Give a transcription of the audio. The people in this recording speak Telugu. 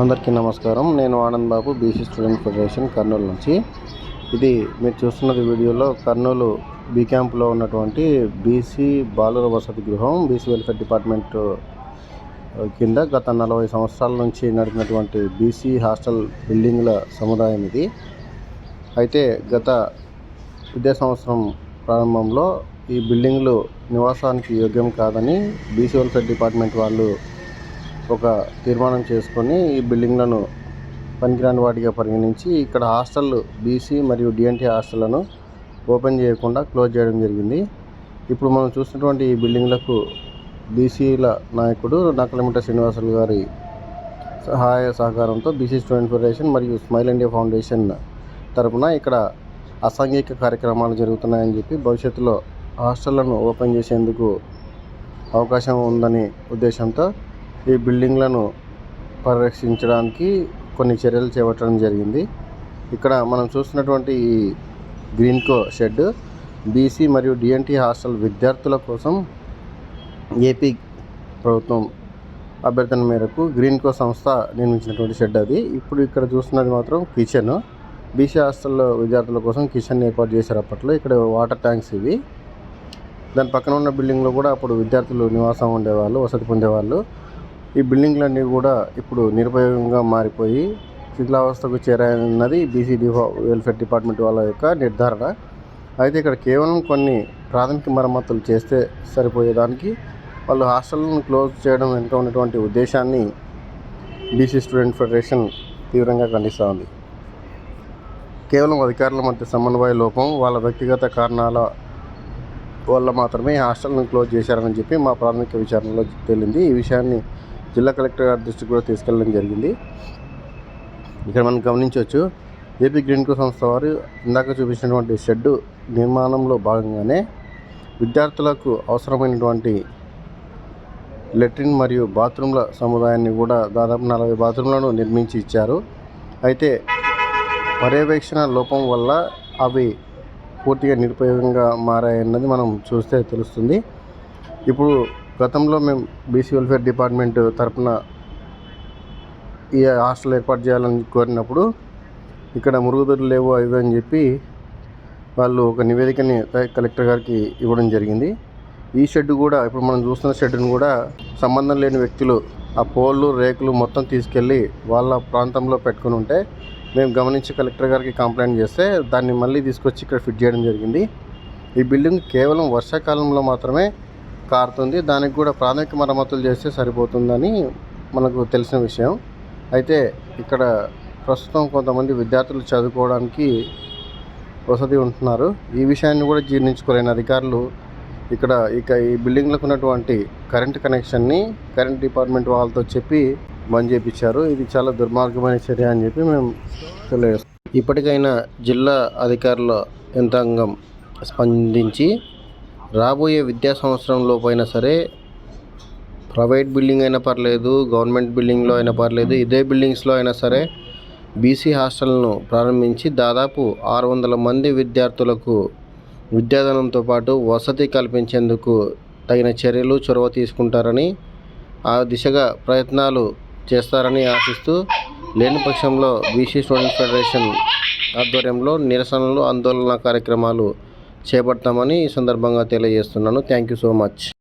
అందరికీ నమస్కారం. నేను Anand Babu BC student federation Kurnool నుంచి. ఇది మీరు చూస్తున్నది వీడియోలో కర్నూలు బీ క్యాంప్లో ఉన్నటువంటి బీసీ బాలుర వసతి గృహం బీసీ వెల్ఫేర్ డిపార్ట్మెంట్ కింద గత నలభై సంవత్సరాల నుంచి నడిపినటువంటి బీసీ హాస్టల్ బిల్డింగ్ల సముదాయం ఇది. అయితే గత విద్యా సంవత్సరం ప్రారంభంలో ఈ బిల్డింగ్లు నివాసానికి యోగ్యం కాదని బీసీ వెల్ఫేర్ డిపార్ట్మెంట్ వాళ్ళు ఒక తీర్మానం చేసుకొని ఈ బిల్డింగ్లను పనికిరాని వాటిగా పరిగణించి ఇక్కడ హాస్టల్ బీసీ మరియు డిఎన్టీ హాస్టళ్ళను ఓపెన్ చేయకుండా క్లోజ్ చేయడం జరిగింది. ఇప్పుడు మనం చూసినటువంటి ఈ బిల్డింగ్లకు బీసీల నాయకుడు నకలమిట శ్రీనివాసులు గారి సహాయ సహకారంతో బీసీ స్టూడెంట్ ఫెడరేషన్ మరియు స్మైల్ ఇండియా ఫౌండేషన్ తరపున ఇక్కడ అసాంఘిక కార్యక్రమాలు జరుగుతున్నాయని చెప్పి భవిష్యత్తులో హాస్టళ్ళను ఓపెన్ చేసేందుకు అవకాశం ఉందని ఉద్దేశంతో ఈ బిల్డింగ్లను పరిరక్షించడానికి కొన్ని చర్యలు చేపట్టడం జరిగింది. ఇక్కడ మనం చూస్తున్నటువంటి ఈ గ్రీన్కో షెడ్ బీసీ మరియు డిఎన్టీ హాస్టల్ విద్యార్థుల కోసం ఏపీ ప్రభుత్వం అభ్యర్థన మేరకు గ్రీన్కో సంస్థ నిర్మించినటువంటి షెడ్ అది. ఇప్పుడు ఇక్కడ చూస్తున్నది మాత్రం కిచెన్. బీసీ హాస్టల్లో విద్యార్థుల కోసం కిచెన్ ఏర్పాటు చేశారు అప్పట్లో. ఇక్కడ వాటర్ ట్యాంక్స్ ఇవి. దాని పక్కన ఉన్న బిల్డింగ్లో కూడా అప్పుడు విద్యార్థులు నివాసం ఉండేవాళ్ళు వసతి పొందేవాళ్ళు. ఈ బిల్డింగ్లన్నీ కూడా ఇప్పుడు నిరుపయోగంగా మారిపోయి శిథిలావస్థకు చేరాయన్నది బీసీ వెల్ఫేర్ డిపార్ట్మెంట్ వాళ్ళ యొక్క నిర్ధారణ. అయితే ఇక్కడ కేవలం కొన్ని ప్రాథమిక మరమ్మతులు చేస్తే సరిపోయేదానికి వాళ్ళు హాస్టల్ను క్లోజ్ చేయడం వెనుక ఉన్నటువంటి ఉద్దేశాన్ని బీసీ స్టూడెంట్ ఫెడరేషన్ తీవ్రంగా ఖండిస్తోంది కేవలం అధికారుల మధ్య సమన్వయ లోపం వాళ్ళ వ్యక్తిగత కారణాల వల్ల మాత్రమే ఈ హాస్టల్ను క్లోజ్ చేశారని చెప్పి మా ప్రాథమిక విచారణలో తేలింది. ఈ విషయాన్ని జిల్లా కలెక్టర్ గారి దృష్టికి కూడా తీసుకెళ్ళడం జరిగింది. ఇక్కడ మనం గమనించవచ్చు ఏపీ గ్రీన్ కో సంస్థ వారు ఇందాక చూపించినటువంటి షెడ్డు నిర్మాణంలో భాగంగానే విద్యార్థులకు అవసరమైనటువంటి లెట్రిన్ మరియు బాత్రూమ్ల సముదాయాన్ని కూడా దాదాపు నలభై బాత్రూమ్లను నిర్మించి ఇచ్చారు. అయితే పర్యవేక్షణ లోపం వల్ల అవి పూర్తిగా నిరుపయోగంగా మారాయన్నది మనం చూస్తే తెలుస్తుంది. ఇప్పుడు గతంలో మేము బీసీ వెల్ఫేర్ డిపార్ట్మెంట్ తరపున ఈ హాస్టల్ ఏర్పాటు చేయాలని కోరినప్పుడు ఇక్కడ మురుగుదొడ్లు లేవు అవి అని చెప్పి వాళ్ళు ఒక నివేదికని కలెక్టర్ గారికి ఇవ్వడం జరిగింది. ఈ షెడ్ కూడా ఇప్పుడు మనం చూస్తున్న షెడ్ను కూడా సంబంధం లేని వ్యక్తులు ఆ పోళ్ళు రేకులు మొత్తం తీసుకెళ్ళి వాళ్ళ ప్రాంతంలో పెట్టుకుని ఉంటే మేము గమనించి కలెక్టర్ గారికి కంప్లైంట్ చేస్తే దాన్ని మళ్ళీ తీసుకొచ్చి ఇక్కడ ఫిట్ చేయడం జరిగింది. ఈ బిల్డింగ్ కేవలం వర్షాకాలంలో మాత్రమే కారుతుంది. దానికి కూడా ప్రాథమిక మరమ్మతులు చేస్తే సరిపోతుందని మనకు తెలిసిన విషయం. అయితే ఇక్కడ ప్రస్తుతం కొంతమంది విద్యార్థులు చదువుకోవడానికి వసతి ఉంటున్నారు. ఈ విషయాన్ని కూడా జీర్ణించుకోలేని అధికారులు ఇక్కడ ఇక ఈ బిల్డింగ్లకు ఉన్నటువంటి కరెంట్ కనెక్షన్ని కరెంట్ డిపార్ట్మెంట్ వాళ్ళతో చెప్పి బంద్ చేయించారు ఇది చాలా దుర్మార్గమైన చర్య అని చెప్పి మేము తెలియజేస్తాం ఇప్పటికైనా జిల్లా అధికారుల యంత్రాంగం స్పందించి రాబోయే విద్యా సంవత్సరంలోపైనా సరే ప్రైవేట్ బిల్డింగ్ అయినా పర్లేదు గవర్నమెంట్ బిల్డింగ్లో అయినా పర్లేదు ఇదే బిల్డింగ్స్లో అయినా సరే బీసీ హాస్టల్ను ప్రారంభించి దాదాపు ఆరు వందల మంది విద్యార్థులకు విద్యాదానంతో పాటు వసతి కల్పించేందుకు తగిన చర్యలు చొరవ తీసుకుంటారని ఆ దిశగా ప్రయత్నాలు చేస్తారని ఆశిస్తూ లేని పక్షంలో బీసీ స్టూడెంట్ ఫెడరేషన్ ఆధ్వర్యంలో నిరసనలు ఆందోళన కార్యక్రమాలు చేపడతామని ఈ సందర్భంగా తెలియజేస్తున్నాను. Thank you so much